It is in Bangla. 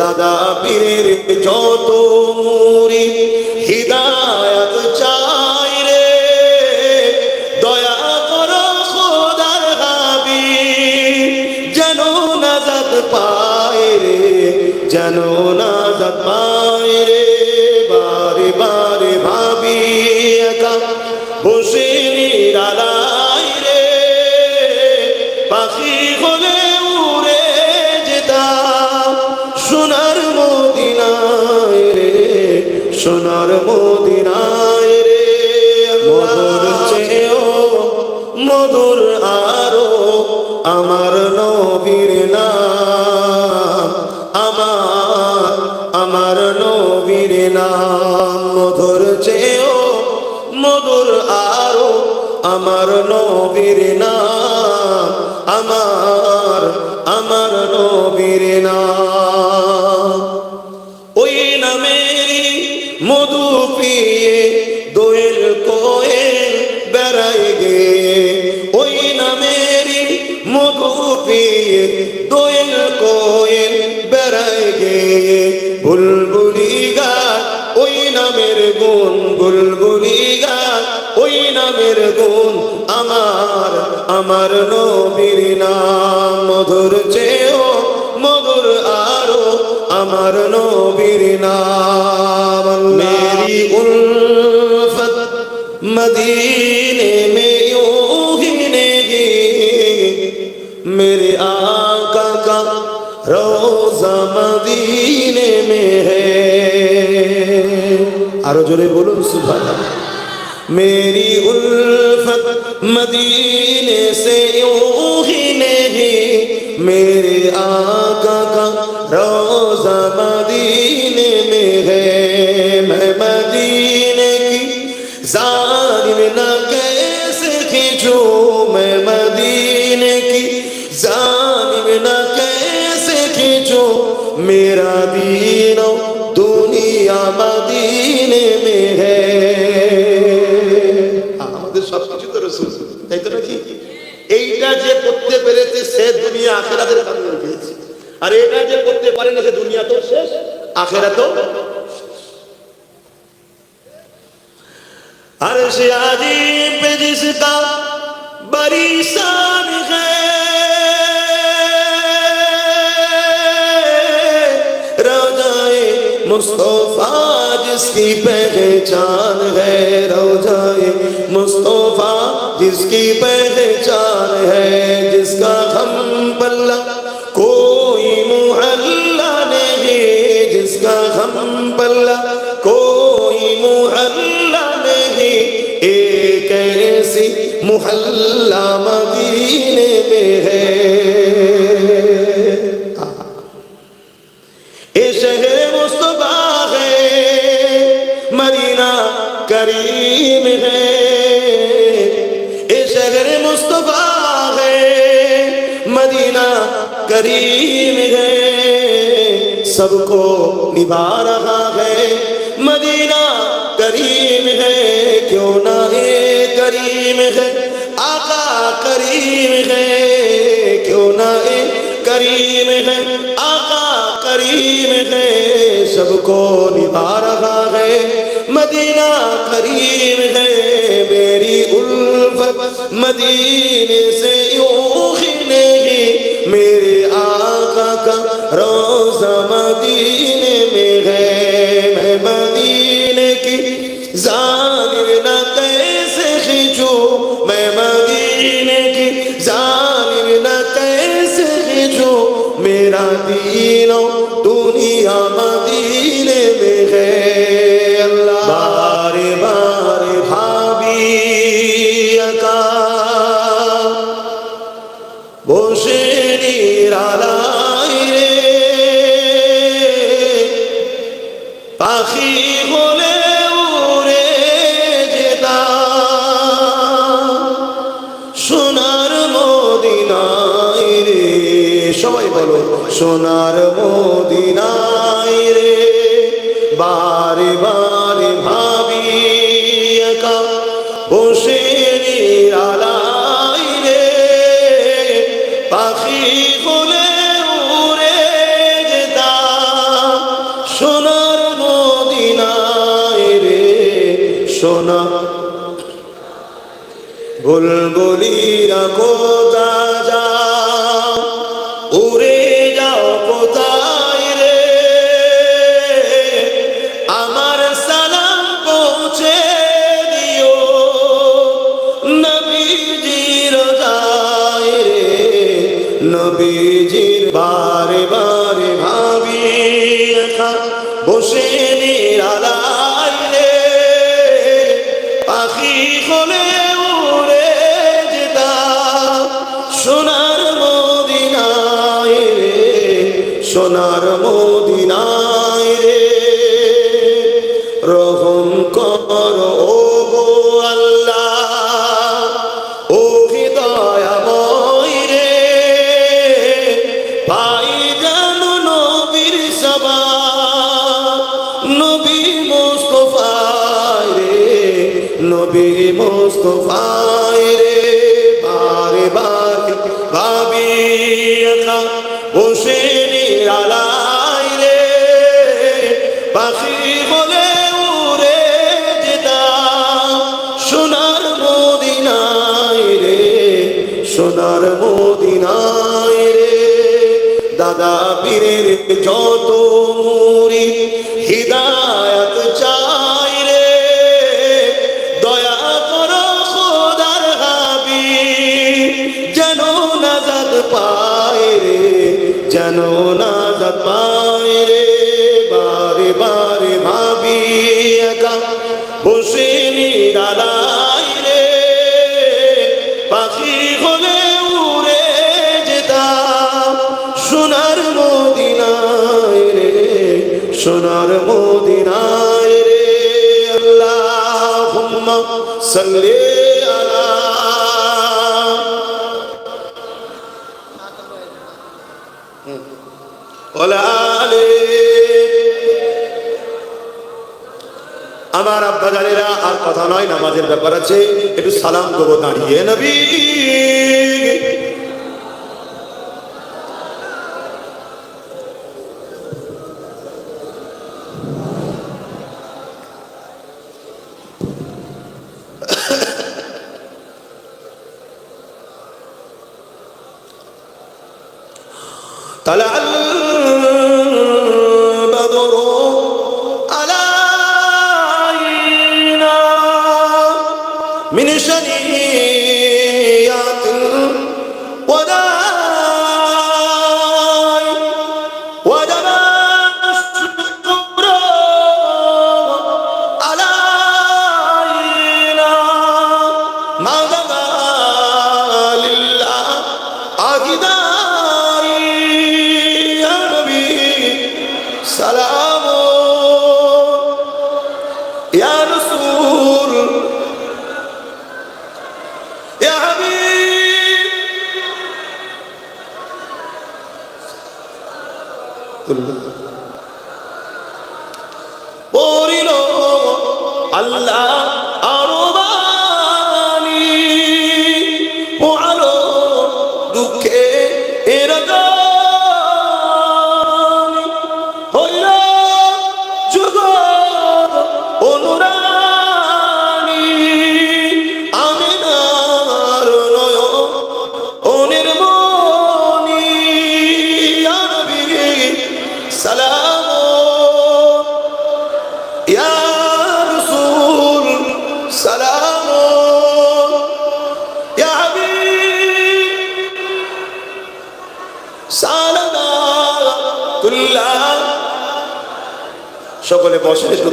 দাদা পীরের যত মুরি হৃদায়ত চাই রে। দয়া কর খোদার হাবি যেন নাজাত পায় রে, যেন আমার নবীর নাম, আমার আমার নবীর নাম। ওই নামেরই মধু পিয়ে দোয়েল কোয়েল বেড়াই গে। ওই নামেরই মধু পিয়ে দোয়েল কোয়েল বেড়াই গে। বুলবুলি নবীর নাম, মধুর চেয়েও মধুর আরও আমার নবীর নাম। মেরি উলফত মদিনে মে ইউহিনেগি মেরে আকা কা রোজা মদিনে মে হে। আরও জোরে বলুন, সুবহানাল্লাহ। মেরি উলফত مدینے سے یوں ہی نہیں، میرے آقا کا روزہ مدینے میں ہے۔ میں مدینے کی ظالم نہ کیسے کھینچوں؟ পেরেছে সে দুনিয়া আখেরাতের কামিয়ে পেয়েছে আর এটা যে করতে পারে না، সে দুনিয়া তো শেষ، আখেরাতেও عرش عجیب جس کا بری شان ہے مصطفیٰ جس کی پہچان ہے روزائے مصطفیٰ جس کی پہچان سب کو نبا رہا ہے۔ مدینہ کریم ہے، کیوں نہ ہے کریم ہے۔ آقا کریم ہے، کیوں نہ ہے کریم ہے۔ آقا کریم ہے، سب کو نبا رہا ہے۔ مدینہ کریم ہے، میری الفت مدینے سے ظالم نہ کیسے کھینچوں؟ میں مدینے کی ظالم نہ کیسے کھینچوں؟ میرا دین মদিনায় রে। সবাই বলো, সোনার মদিনায় রে। বারে বারে ভাবি একা বসে আলাই রে। পাখি বলে উড়ে যেতা সোনার মদিনায় রে। সোনা, বুলবুলিরা কোথা বসে নিরালায় রে পাখি হলে উড়ে যেতা সোনার মদিনায় সোনার মদিনায় মোস্তফায় রে, বারে বারে ভাবি একা বসে নিরালায় রে। পাখি বলে উড়ে যেতাম, সোনার মদিনায় রে, সোনার মদিনায় রে। দাদা পীরের যত মুরি হৃদায়ত যেন নাজাদ পায় রে, বারে বারে ভাবি একা। বসে নিরালাই রে, পাখি হলে উড়ে যেতাম। সোনার মদিনায় রে, সোনার মদিনায় রে, আল্লাহুম্মা সাল্লি আলা আমার আব্বা জানেরা আর কথা নয়, নামাজের ব্যাপার আছে, একটু সালাম করব দাঁড়িয়ে, নবী। তাহলে আল্লাহ من شنيات পড়িল আল্লাহ। সকলে বসে একটু